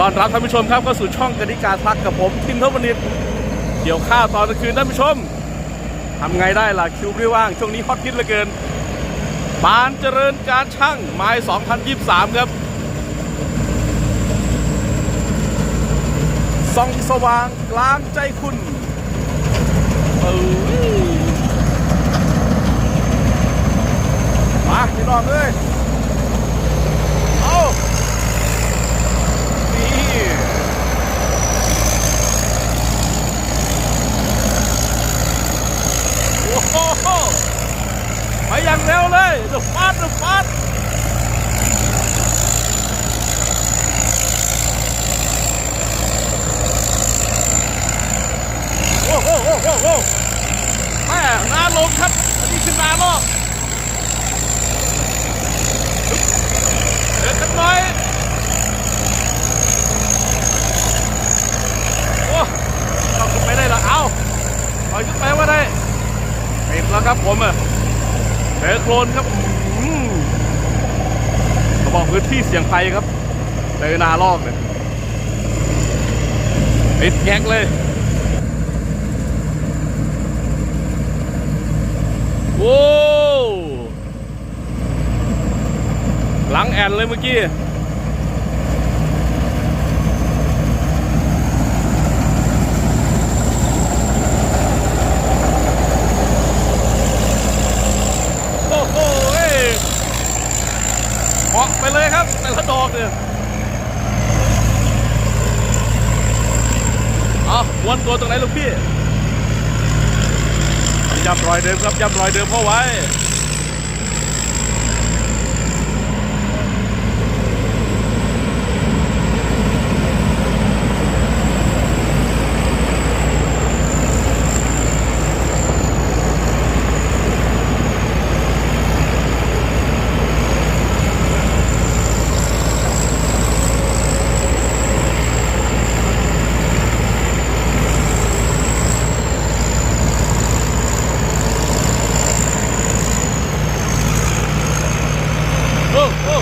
ตอนรับท่านผู้ชมครับเข้าสู่ช่องกนิกาทักกับผมทินทวนิชเกี่ยวข้าวตอนกลางคืนท่านผู้ชมทำไงได้ล่ะคิวไม่ว่าง ช่วงนี้ฮอตฮิตเหลือเกินบานเจริญการช่างไม้2023 ครับส่องสว่างกลางใจคุณเอ้ยมาพี่น้องเอ้ยเอานี่ โอ้โหไปอย่างเร็วเลยเดือดฟาดเดือดฟาด โอ้โหโอ้โหโอ้แม่นาลงครับอันนี้คือนาลอกเดินกันหน่อยโอ้เราขึ้นไปได้ละเอาปล่อยขึ้นไปว่าได้ติดแล้วครับผมอะเจอโคลนครับอืมเขาบอกพื้นที่เสี่ยงภัยครับเจอนาลอกเนี่ยติดแงกเลยโว้วหลังแอ นเลยเมื่อกี้โอ้โหเอ้ยเหาะไปเลยครับ แต่ละดอกเนี่ยเอาวนตัวตรงไหนลูกพี่ย้ำรอยเดิมครับย้ำรอยเดิมเข้าไว้ โอ้โอ้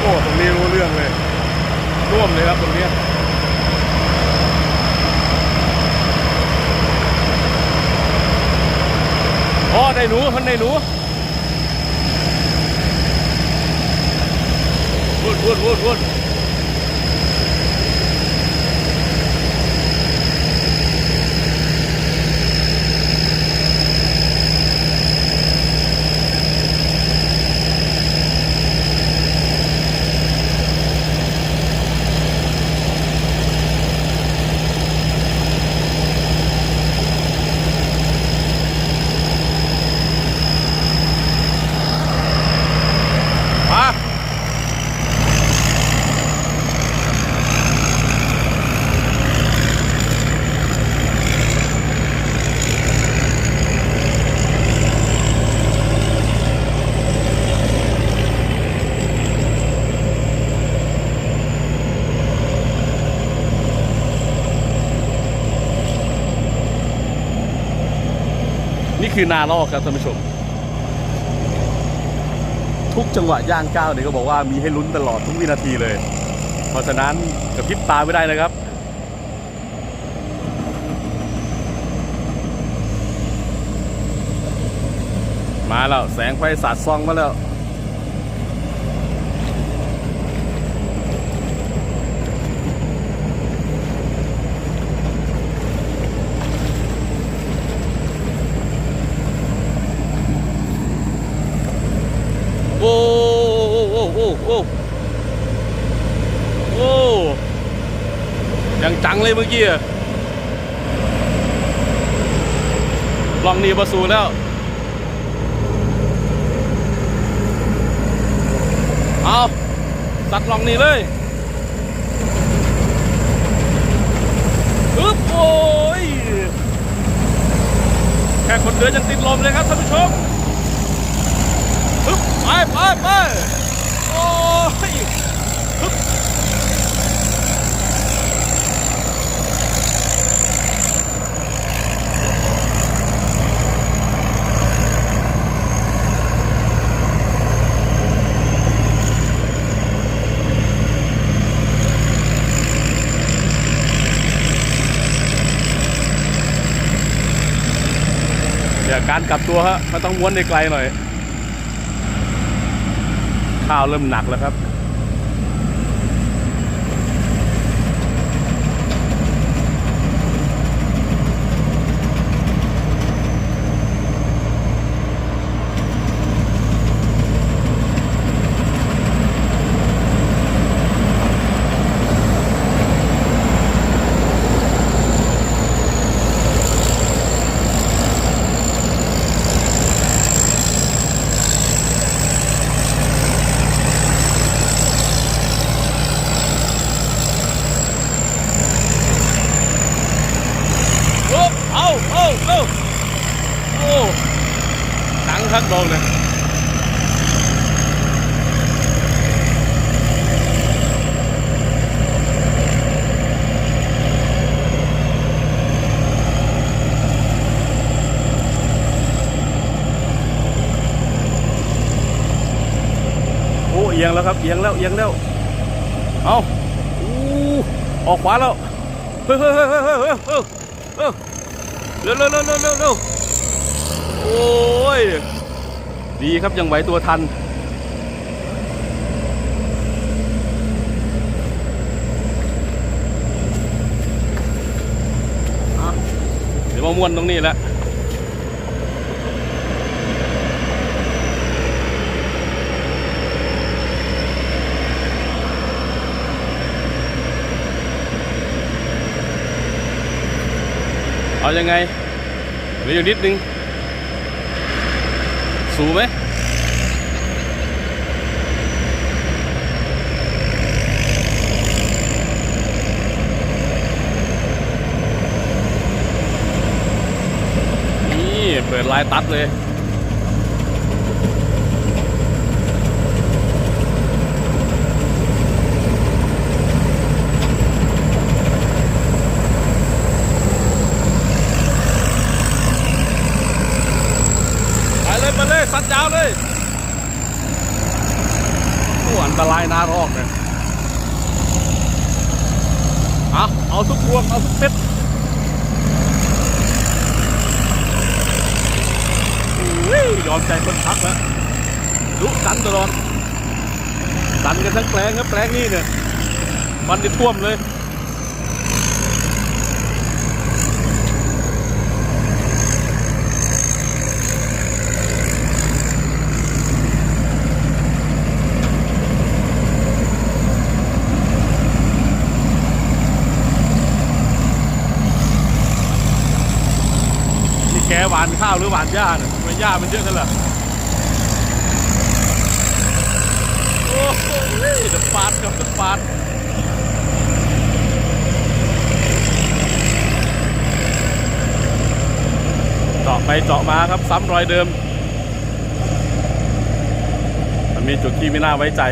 โอ้ตรงนี้รู้เรื่องเลยร่วมเลยครับตรงเนี้ยอ๋อ ได้หนูคนได้หนูวุดวุดวุดวุด มา นี่คือนาลอกครับท่านผู้ชม ทุกจังหวะย่างก้าวเนี่ยก็บอกว่ามีให้ลุ้นตลอดทุกวินาทีเลย เพราะฉะนั้นกระพริบตาไม่ได้นะครับมาแล้ว แสงไฟสาดซองมาแล้ว โอ้โอ้โอ้โอ้โอ้ยังจังเลยเมื่อกี้อะลองนีประสูแล้ว เอาตัดลองนีเลยปึ๊บโอ้ย แค่คนเดินยังติดลมเลยครับท่านผู้ชมปึ๊บไปไปไปโอ้ยปึ๊บ ดี๋ยการกลับตัวฮะมันต้องม้วนในไกลหน่อย ข้าวเริ่มหนักแล้วครับ เอียงแล้วครับเอียงแล้วเอียงแล้วเอาออกขวาแล้วเฮ้ยเฮ้ยเฮ้ยเฮ้ยเฮ้ยเฮ้ยเร็วเร็วเร็วเร็วเร็วโอ้ยดีครับยังไหวตัวทันเดี๋ยวมาม้วนตรงนี้แหละ เอายังไงเหลืออยู่นิดนึง สูไหมนี่เปิดลายตัดเลย ไปเลย ไปเลยสัวอันตรายนารอกเลยเอาเอาทุกพวงเอาทุกเซ็ตอุ้ยยอมใจคนพักแล้วดุดันตลอดดันกันทั้งแปลงครับแปลงนี่เนี่ยมันจะท่วมเลยานข้าวหรือหวานหญ้าเนี่ยทำไมหญ้ามันเยอะขนาดนั้นโอ้โหเดอะฟาดครับเดอะฟาดเจาะไปเจาะมาครับซ้ำรอยเดิม มันมีจุดที่ไม่น่าไว้ใจ